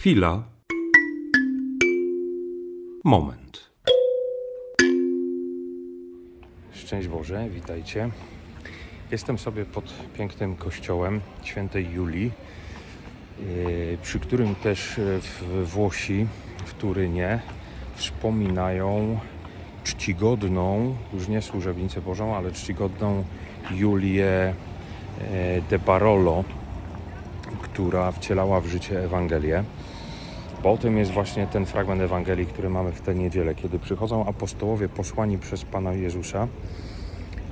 Chwila. Moment. Szczęść Boże, witajcie. Jestem sobie pod pięknym kościołem świętej Julii, yy, przy którym też yy, w Włosi, w Turynie, wspominają czcigodną, już nie służebnicę Bożą, ale czcigodną Julię yy, de Barolo, która wcielała w życie Ewangelię. Bo o tym jest właśnie ten fragment Ewangelii, który mamy w tę niedzielę, kiedy przychodzą apostołowie posłani przez Pana Jezusa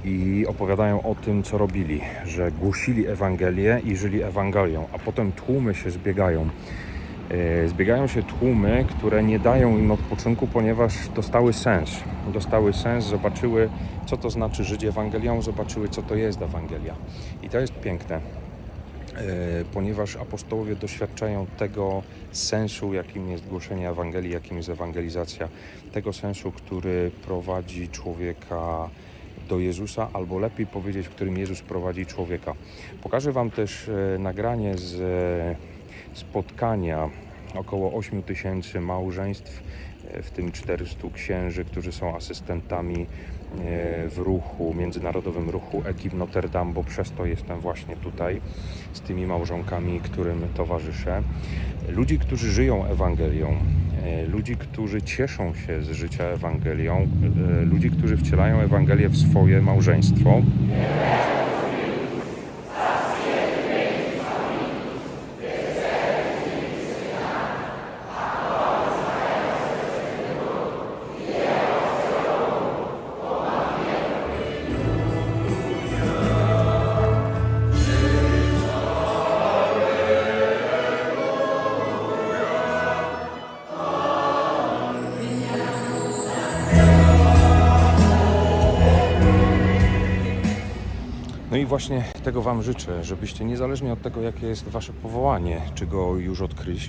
i opowiadają o tym, co robili, że głosili Ewangelię i żyli Ewangelią, a potem tłumy się zbiegają. E, Zbiegają się tłumy, które nie dają im odpoczynku, ponieważ dostały sens. Dostały sens, zobaczyły, co to znaczy żyć Ewangelią, zobaczyły, co to jest Ewangelia. I to jest piękne ponieważ apostołowie doświadczają tego sensu, jakim jest głoszenie Ewangelii, jakim jest ewangelizacja, tego sensu, który prowadzi człowieka do Jezusa, albo lepiej powiedzieć, w którym Jezus prowadzi człowieka. Pokażę Wam też e, nagranie z e, spotkania około 8 tysięcy małżeństw, e, w tym 400 księży, którzy są asystentami e, w ruchu, międzynarodowym ruchu ekip Notre Dame, bo przez to jestem właśnie tutaj z tymi małżonkami, którym towarzyszę. Ludzi, którzy żyją Ewangelią, e, ludzi, którzy cieszą się z życia Ewangelią, e, ludzi, którzy wcielają Ewangelię w swoje małżeństwo. No i właśnie tego Wam życzę, żebyście niezależnie od tego, jakie jest Wasze powołanie, czy go już odkryli,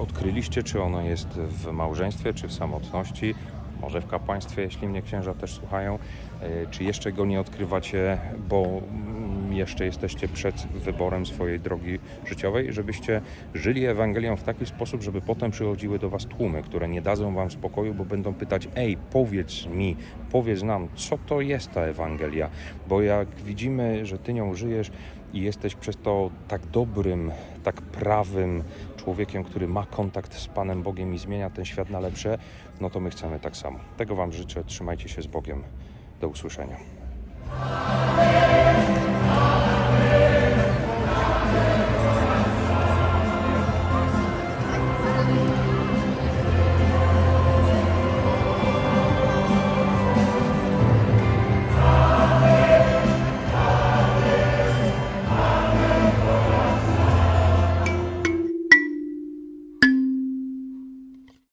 odkryliście, czy ono jest w małżeństwie, czy w samotności, może w kapłaństwie, jeśli mnie księża też słuchają, e, czy jeszcze go nie odkrywacie, bo mm, jeszcze jesteście przed wyborem swojej drogi życiowej, żebyście żyli Ewangelią w taki sposób, żeby potem przychodziły do Was tłumy, które nie dadzą Wam spokoju, bo będą pytać: Ej, powiedz mi, powiedz nam, co to jest ta Ewangelia, bo jak widzimy, że Ty nią żyjesz i jesteś przez to tak dobrym, tak prawym człowiekiem, który ma kontakt z Panem Bogiem i zmienia ten świat na lepsze, no to my chcemy tak samo. Tego Wam życzę, trzymajcie się z Bogiem. Do usłyszenia.